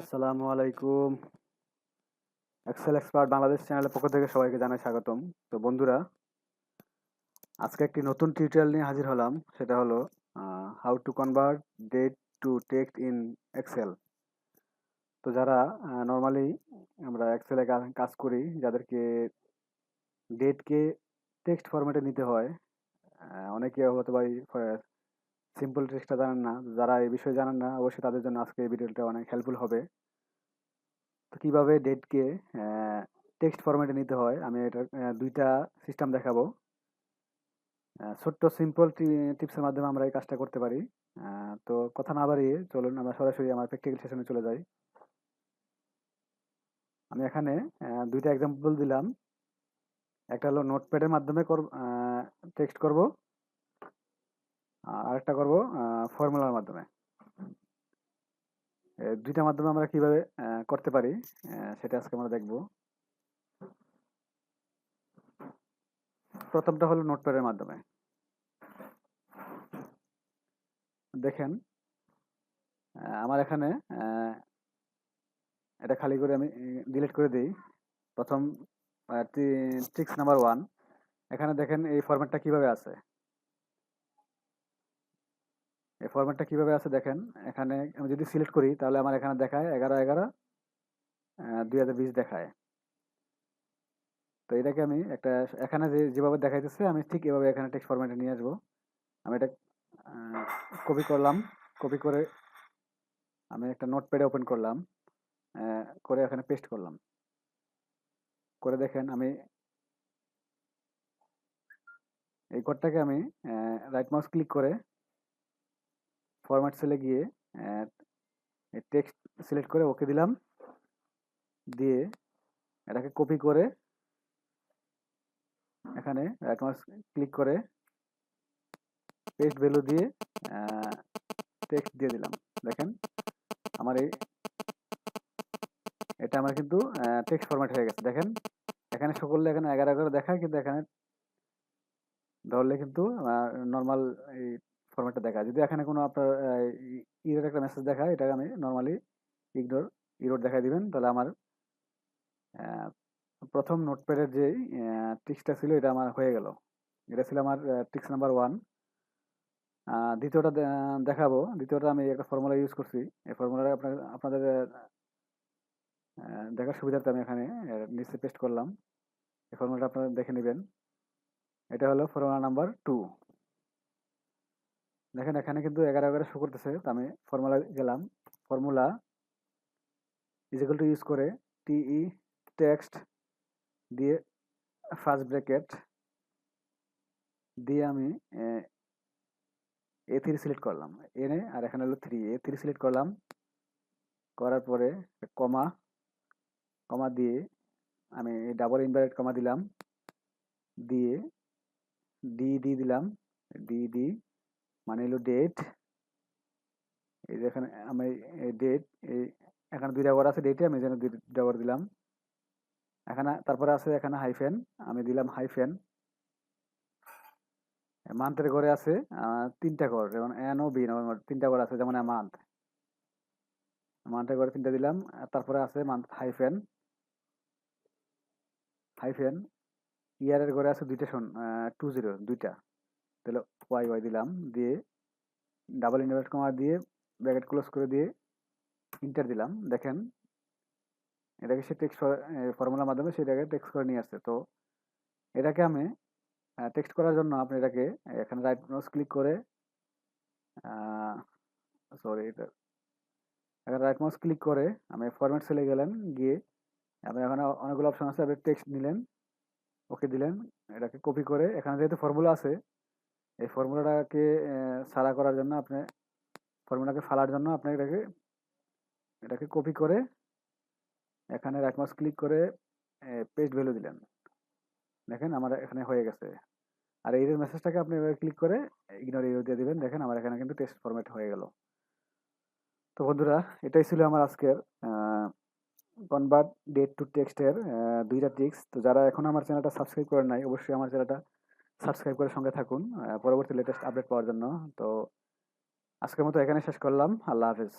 আসসালামু আলাইকুম। Excel expert Bangladesh চ্যানেলের পক্ষ থেকে সবাইকে জানাই স্বাগতম। তো বন্ধুরা, আজকে একটি নতুন টিউটোরিয়াল নিয়ে হাজির হলাম। সেটা হলো how to convert date to text in Excel তো যারা নর্মালি আমরা এক্সেলে কাজ করি, যাদেরকে ডেটকে টেক্সট ফরম্যাটে নিতে হয় অনেকে হতে পারে সিম্পল টেক্সটটা জানেন না। যারা এই বিষয়ে জানেন না, অবশ্যই তাদের জন্য আজকে এই ভিডিওটা অনেক হেল্পফুল হবে। তো কীভাবে ডেটকে টেক্সট ফরম্যাটে নিতে হয়, আমি এটা দুইটা সিস্টেম দেখাবো। ছোট্ট সিম্পল টিপসের মাধ্যমে আমরা এই কাজটা করতে পারি। তো কথা না বাড়িয়ে চলুন, আমরা সরাসরি আমার প্র্যাকটিক্যাল সেশনে চলে যাই। আমি এখানে দুইটা এক্সাম্পল দিলাম। একটা হলো নোটপ্যাডের মাধ্যমে টেক্সট করব। আর একটা করব ফর্মুলার মাধ্যমে। দুইটা মাধ্যমে আমরা কীভাবে করতে পারি সেটা আজকে আমরা দেখব। প্রথমটা হলো নোটপ্যাডের মাধ্যমে। দেখেন আমার এখানে এটা খালি করে আমি ডিলিট করে দিই। প্রথম ট্রিক্স নাম্বার ওয়ান এখানে দেখেন এই ফরম্যাটটা কীভাবে আছে। এই ফরম্যাটটা কীভাবে আছে দেখেন। এখানে আমি যদি সিলেক্ট করি, তাহলে আমার এখানে দেখায় এগারো এগারো দুই হাজার বিশ দেখায়। তো এটাকে আমি একটা, এখানে যে, যেভাবে দেখাইতেছে, আমি ঠিক এভাবে এখানে টেক্সট ফরম্যাটে নিয়ে আসব। আমি এটা কপি করলাম। কপি করে আমি একটা নোটপ্যাডে ওপেন করলাম করে এখানে পেস্ট করলাম। করে দেখেন আমি এই কোডটাকে আমি রাইট মাউস ক্লিক করে ফরম্যাট সেলে গিয়ে টেক্সট সিলেক্ট করে ওকে দিলাম। দিয়ে এটাকে কপি করে এখানে মাউস ক্লিক করে পেস্ট ভ্যালু দিয়ে টেক্সট দিয়ে দিলাম। দেখেন, আমার এই, এটা আমার কিন্তু টেক্সট ফরম্যাট হয়ে গেছে। দেখেন, এখানে সকলে এখানে এগারো এগারো দেখায়, কিন্তু এখানে ধরলে কিন্তু নর্মাল এই ফরম্যাটটা দেখায়। যদি এখানে কোনো আপনার ইরোর একটা মেসেজ দেখায়, এটাকে আমি নর্মালি ইগনোর ইরোর দেখাই দিবেন। তাহলে আমার প্রথম নোটপ্যাডের যে ট্রিক্সটা ছিল, এটা আমার হয়ে গেল। এটা ছিল আমার ট্রিক্স নাম্বার ওয়ান দ্বিতীয়টা দেখাবো। দ্বিতীয়টা আমি একটা ফর্মুলা ইউজ করছি। এই ফর্মুলাটা আপনার, আপনাদের দেখার সুবিধার্থে আমি এখানে নিচে পেস্ট করলাম। এই ফর্মুলাটা আপনারা দেখে নেবেন। এটা হলো ফর্মুলা নাম্বার টু দেখেন, এখানে কিন্তু এগারো এগারো শো করতেছে। তো আমি ফর্মুলা গেলাম। ফর্মুলা ইজিক্যাল টু ইউজ করে টিই টেক্সট দিয়ে ফার্স্ট ব্র্যাকেট দিয়ে আমি, এ থ্রি সিলেক্ট করলাম। এনে আর এখানে হলো থ্রি এ থ্রি সিলেক্ট করলাম। করার পরে কমা কমা দিয়ে আমি ডাবল ইনভার্টেড কমা দিলাম। দিয়ে ডি ডি দিলাম। ডি ডি মানে হলো ডেট এই যে এখানে আমি ডেট এই এখানে দুইটা ঘর আছে ডেটে আমি যেন দুইটা ঘর দিলাম। এখানে, তারপরে আছে এখানে হাইফেন আমি দিলাম হাইফেন মান্থের ঘরে আছে তিনটা ঘর যেমন এন ও বি তিনটা ঘর আছে, যেমন মান্থ মান্থের ঘরে তিনটা দিলাম তারপরে আছে মান্থ হাইফেন হাইফেন ইয়ারের ঘরে আছে দুইটা শোন টু জিরো দুইটা। তাহলে ওয়াই ওয়াই দিলাম, দিয়ে ডাবল ইনভার্ট কমা দিয়ে ব্র্যাকেট ক্লোজ করে দিয়ে ইন্টার দিলাম। দেখেন, এটাকে সে টেক্সট ফর্মুলার মাধ্যমে সেটাকে টেক্সট করে নিয়ে আসছে। তো এটাকে আমি টেক্সট করার জন্য আপনি এটাকে এখানে রাইট মাউস ক্লিক করে সরি এটা, এখানে রাইট মাউস ক্লিক করে আমি ফরম্যাট সেলে গেলেন, গিয়ে আপনি এখানে অনেকগুলো অপশন আছে, আপনি টেক্সট নিলেন ওকে দিলেন, এটাকে কপি করে, এখানে যেহেতু ফর্মুলা আছে এই ফর্মুলাটাকে সারা করার জন্য আপনি, ফর্মুলাকে ফালার জন্য আপনি এটাকে এটাকে কপি করে এখানে মাউস ক্লিক করে পেস্ট ভ্যালু দিলেন। দেখেন আমার এখানে হয়ে গেছে। আর এই মেসেজটাকে আপনি ক্লিক করে ইগনোর ইউর দিয়ে দিবেন। দেখেন আমার এখানে কিন্তু টেক্সট ফরম্যাট হয়ে গেল। তো বন্ধুরা, এটাই ছিল আমার আজকের কনভার্ট ডেট টু টেক্সটের দুইটা টিক্স তো যারা এখন আমার চ্যানেলটা সাবস্ক্রাইব করেন নাই, অবশ্যই আমার চ্যানেলটা সাবস্ক্রাইব করে সঙ্গে থাকুন পরবর্তী লেটেস্ট আপডেট পাওয়ার জন্য। তো আজকের মতো এখানে শেষ করলাম। আল্লাহ হাফেজ।